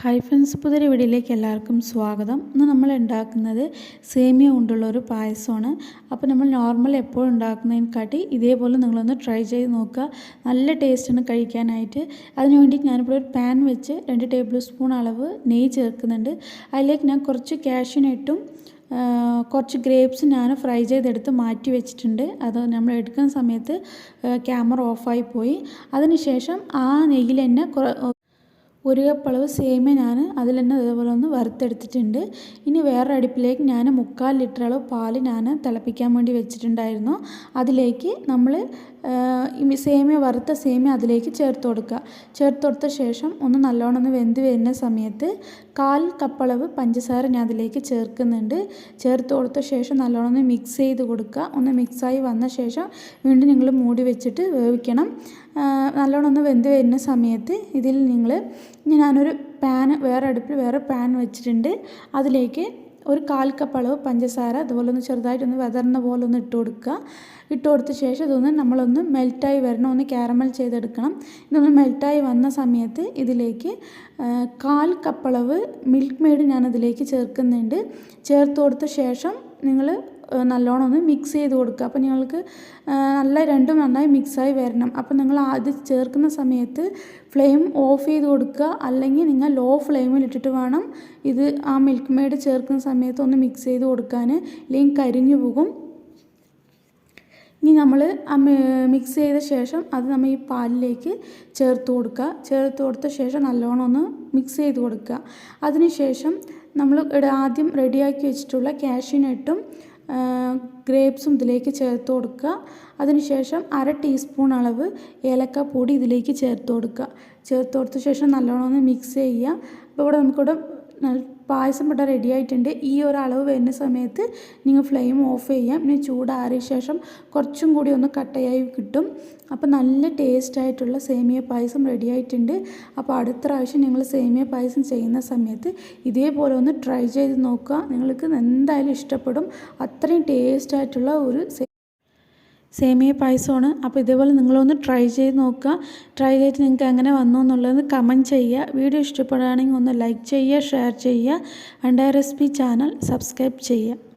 Hi friends പുതിയ വീഡിയോയിലേക്ക് എല്ലാവർക്കും സ്വാഗതം. ഇന്ന് നമ്മൾ ഉണ്ടാക്കുന്നത് സേമിയ കൊണ്ടുള്ള ഒരു പായസമാണ്. അപ്പോൾ നമ്മൾ നോർമൽ എപ്പോഴും ഉണ്ടാക്കുന്നതിനെക്കാട്ടി ഇതേപോലെ നിങ്ങളൊന്ന് ട്രൈ ചെയ്ത് നോക്കുക. നല്ല ടേസ്റ്റാണ് കഴിക്കാനായിട്ട്. അതിനുവേണ്ടി ഞാനിപ്പോൾ ഒരു പാൻ വെച്ച് രണ്ട് ടേബിൾ സ്പൂൺ അളവ് നെയ്യ് ചേർക്കുന്നുണ്ട്. അതിലേക്ക് ഞാൻ കുറച്ച് കാഷ്യൂനട്ടും കുറച്ച് ഗ്രേപ്സ് ഞാൻ ഫ്രൈ ചെയ്തെടുത്ത് മാറ്റി വെച്ചിട്ടുണ്ട്. അത് നമ്മൾ എടുക്കുന്ന സമയത്ത് ക്യാമറ ഓഫായി പോയി. അതിനുശേഷം ആ നെയ്യിൽ തന്നെ ഒരു കപ്പ് അളവ് സേമിയ ഞാൻ അതിൽ തന്നെ അതേപോലെ ഒന്ന് വറുത്തെടുത്തിട്ടുണ്ട്. ഇനി വേറെ അടുപ്പിലേക്ക് ഞാൻ മുക്കാൽ ലിറ്റർ അളവ് പാൽ ഞാൻ തിളപ്പിക്കാൻ വേണ്ടി വെച്ചിട്ടുണ്ടായിരുന്നു. അതിലേക്ക് നമ്മൾ സേമിയ വറുത്ത സേമിയ അതിലേക്ക് ചേർത്ത് കൊടുക്കുക. ചേർത്ത് കൊടുത്ത ശേഷം ഒന്ന് നല്ലോണം ഒന്ന് വെന്ത് വരുന്ന സമയത്ത് കാൽ കപ്പളവ് പഞ്ചസാര ഞാൻ അതിലേക്ക് ചേർക്കുന്നുണ്ട്. ചേർത്ത് കൊടുത്ത ശേഷം നല്ലോണം ഒന്ന് മിക്സ് ചെയ്ത് കൊടുക്കുക. ഒന്ന് മിക്സായി വന്ന ശേഷം വീണ്ടും നിങ്ങൾ മൂടി വെച്ചിട്ട് വേവിക്കണം. നല്ലോണം ഒന്ന് വെന്ത് വരുന്ന സമയത്ത് ഇതിൽ നിങ്ങൾ ഞാനൊരു പാൻ വേറെ അടുപ്പിൽ വേറെ പാൻ വെച്ചിട്ടുണ്ട്. അതിലേക്ക് ഒരു കാൽ കപ്പ് അളവ് പഞ്ചസാര അതുപോലെ ഒന്ന് ചെറുതായിട്ടൊന്ന് വെതർന്ന പോലെ ഒന്ന് ഇട്ട് കൊടുക്കുക. ഇട്ട് കൊടുത്ത ശേഷം ഇതൊന്ന് നമ്മളൊന്ന് മെൽറ്റായി വരണം. ഒന്ന് ക്യാരമൽ ചെയ്തെടുക്കണം. ഇതൊന്ന് മെൽറ്റായി വന്ന സമയത്ത് ഇതിലേക്ക് കാൽ കപ്പളവ് മിൽക്ക് മെയ്ഡ് ഞാൻ അതിലേക്ക് ചേർക്കുന്നുണ്ട്. ചേർത്ത് കൊടുത്ത ശേഷം നിങ്ങൾ നല്ലോണം ഒന്ന് മിക്സ് ചെയ്ത് കൊടുക്കുക. അപ്പോൾ നിങ്ങൾക്ക് നല്ല രണ്ടും നന്നായി മിക്സായി വരണം. അപ്പോൾ നിങ്ങൾ അത് ചേർക്കുന്ന സമയത്ത് ഫ്ലെയിം ഓഫ് ചെയ്ത് കൊടുക്കുക. അല്ലെങ്കിൽ നിങ്ങൾ ലോ ഫ്ലെയിമിൽ ഇട്ടിട്ട് വേണം ഇത് ആ മിൽക്ക് മെയ്ഡ് ചേർക്കുന്ന സമയത്ത് ഒന്ന് മിക്സ് ചെയ്ത് കൊടുക്കാൻ. ഇല്ലെങ്കിൽ കരിഞ്ഞു പോകും. ഇനി നമ്മൾ മിക്സ് ചെയ്ത ശേഷം അത് നമ്മൾ ഈ പാലിലേക്ക് ചേർത്ത് കൊടുക്കുക. ചേർത്ത് കൊടുത്ത ശേഷം നല്ലോണം ഒന്ന് മിക്സ് ചെയ്ത് കൊടുക്കുക. അതിനുശേഷം നമ്മൾ ആദ്യം റെഡിയാക്കി വെച്ചിട്ടുള്ള കാഷ്യൂനട്ടും ഗ്രേപ്സും ഇതിലേക്ക് ചേർത്ത് കൊടുക്കുക. അതിനുശേഷം അര ടീസ്പൂൺ അളവ് ഏലക്കപ്പൊടി ഇതിലേക്ക് ചേർത്ത് കൊടുക്കുക. ചേർത്ത് കൊടുത്ത ശേഷം നല്ലോണം ഒന്ന് മിക്സ് ചെയ്യുക. അപ്പോൾ ഇവിടെ നമുക്കിവിടെ പായസം ഇവിടെ റെഡി ആയിട്ടുണ്ട്. ഈ ഒരു അളവ് വരുന്ന സമയത്ത് നിങ്ങൾ ഫ്ലെയിം ഓഫ് ചെയ്യാം. പിന്നെ ചൂടാറിയ ശേഷം കുറച്ചും കൂടി ഒന്ന് കട്ടയായി കിട്ടും. അപ്പോൾ നല്ല ടേസ്റ്റ് ആയിട്ടുള്ള സേമിയ പായസം റെഡി ആയിട്ടുണ്ട്. അപ്പോൾ അടുത്ത പ്രാവശ്യം നിങ്ങൾ സേമിയ പായസം ചെയ്യുന്ന സമയത്ത് ഇതേപോലെ ഒന്ന് ട്രൈ ചെയ്ത് നോക്കുക. നിങ്ങൾക്ക് എന്തായാലും ഇഷ്ടപ്പെടും. അത്രയും ടേസ്റ്റ് ആയിട്ടുള്ള ഒരു സേമിയ പായസമാണ്. അപ്പോൾ ഇതേപോലെ നിങ്ങളൊന്ന് ട്രൈ ചെയ്ത് നോക്കുക. ട്രൈ ചെയ്തിട്ട് നിങ്ങൾക്ക് എങ്ങനെ വന്നു എന്നുള്ളത് കമന്റ് ചെയ്യുക. വീഡിയോ ഇഷ്ടപ്പെടുകയാണെങ്കിൽ ഒന്ന് ലൈക്ക് ചെയ്യുക ഷെയർ ചെയ്യുക. അണ്ട റെസിപ്പി ചാനൽ സബ്സ്ക്രൈബ് ചെയ്യുക.